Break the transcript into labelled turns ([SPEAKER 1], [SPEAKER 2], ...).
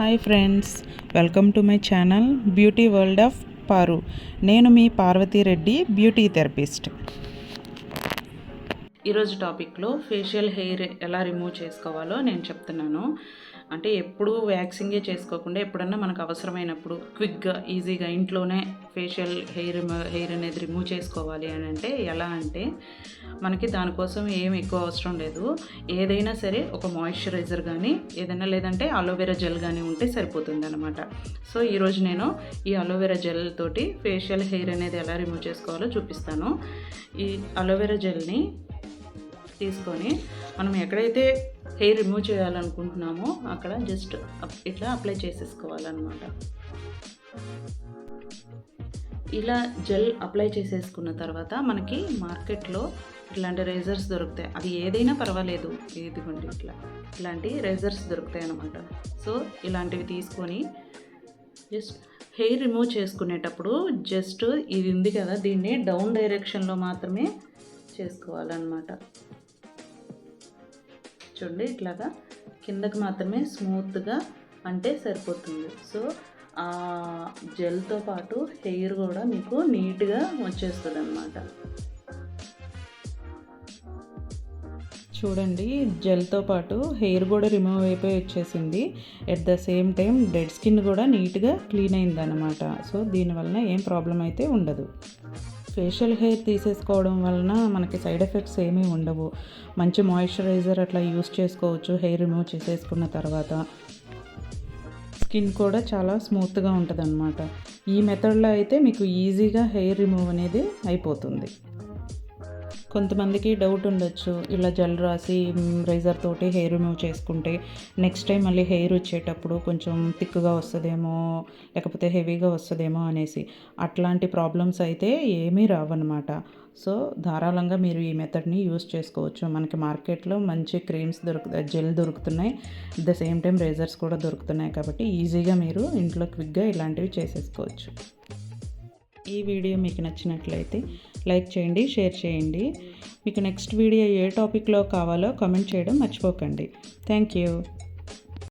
[SPEAKER 1] Hi friends welcome to my channel beauty world of Paru. నేను మీ Parvathireddy beauty therapist. ఈరోజు టాపిక్లో ఫేషియల్ హెయిర్ ఎలా రిమూవ్ చేసుకోవాలో నేను చెప్తున్నాను. అంటే ఎప్పుడు వ్యాక్సింగే చేసుకోకుండా ఎప్పుడన్నా మనకు అవసరమైనప్పుడు క్విక్గా ఈజీగా ఇంట్లోనే ఫేషియల్ హెయిర్ హెయిర్ అనేది రిమూవ్ చేసుకోవాలి అని అంటే ఎలా అంటే మనకి దానికోసం ఏం ఎక్కువ అవసరం లేదు. ఏదైనా సరే ఒక మాయిశ్చరైజర్ కానీ ఏదైనా లేదంటే అలోవెరా జెల్ కానీ ఉంటే సరిపోతుంది అనమాట సో ఈరోజు నేను ఈ అలోవెరా జెల్ తోటి ఫేషియల్ హెయిర్ అనేది ఎలా రిమూవ్ చేసుకోవాలో చూపిస్తాను. ఈ అలోవెరా జెల్ని తీసుకొని మనం ఎక్కడైతే హెయిర్ రిమూవ్ చేయాలనుకుంటున్నామో అక్కడ జస్ట్ ఇట్లా అప్లై చేసేసుకోవాలన్నమాట. ఇలా జెల్ అప్లై చేసేసుకున్న తర్వాత మనకి మార్కెట్లో ఇట్లాంటి రేజర్స్ దొరుకుతాయి. అది ఏదైనా పర్వాలేదు. ఇదిగోండి ఇట్లా. ఇలాంటి రేజర్స్ దొరుకుతాయి అన్నమాట. సో ఇలాంటివి తీసుకొని జస్ట్ హెయిర్ రిమూవ్ చేసుకునేటప్పుడు జస్ట్ ఇది ఉంది కదా దీన్ని డౌన్ డైరెక్షన్లో మాత్రమే చేసుకోవాలన్నమాట. చూడండి ఇట్లాగా కిందకి మాత్రమే స్మూత్గా అంటే సరిపోతుంది. సో ఆ జెల్తో పాటు హెయిర్ కూడా మీకు నీట్గా వచ్చేస్తుంది అనమాట చూడండి జెల్తో పాటు హెయిర్ కూడా రిమూవ్ అయిపోయి వచ్చేసింది. At the same time dead skin కూడా నీట్గా క్లీన్ అయిందనమాట సో దీనివలన ఏం ప్రాబ్లం అయితే ఉండదు. ఫేషియల్ హెయిర్ తీసేసుకోవడం వలన మనకి సైడ్ ఎఫెక్ట్స్ ఏమీ ఉండవు. మంచి మాయిశ్చరైజర్ అట్లా యూస్ చేసుకోవచ్చు హెయిర్ రిమూవ్ చేసేసుకున్న తర్వాత. స్కిన్ కూడా చాలా స్మూత్గా ఉంటుంది అనమాట ఈ మెథడ్లో అయితే మీకు ఈజీగా హెయిర్ రిమూవ్ అనేది అయిపోతుంది. కొంతమందికి డౌట్ ఉండొచ్చు. ఇలా జెల్ రాసి రేజర్ తోటి హెయిర్ రిమూవ్ చేసుకుంటే నెక్స్ట్ టైం మళ్ళీ హెయిర్ వచ్చేటప్పుడు కొంచెం థిక్గా వస్తుందేమో లేకపోతే హెవీగా వస్తుందేమో అనేసి అట్లాంటి ప్రాబ్లమ్స్ అయితే ఏమీ రావన్నమాట. సో ధారాళంగా మీరు ఈ మెథడ్ని యూస్ చేసుకోవచ్చు. మనకి మార్కెట్లో మంచి క్రీమ్స్ దొరుకు జెల్ దొరుకుతున్నాయి. At the same time razors కూడా దొరుకుతున్నాయి కాబట్టి ఈజీగా మీరు ఇంట్లో క్విక్గా ఇలాంటివి చేసేసుకోవచ్చు. ఈ వీడియో మీకు నచ్చినట్లయితే లైక్ చేయండి షేర్ చేయండి. మీకు నెక్స్ట్ వీడియో ఏ టాపిక్లో కావాలో కామెంట్ చేయడం మర్చిపోకండి. Thank you.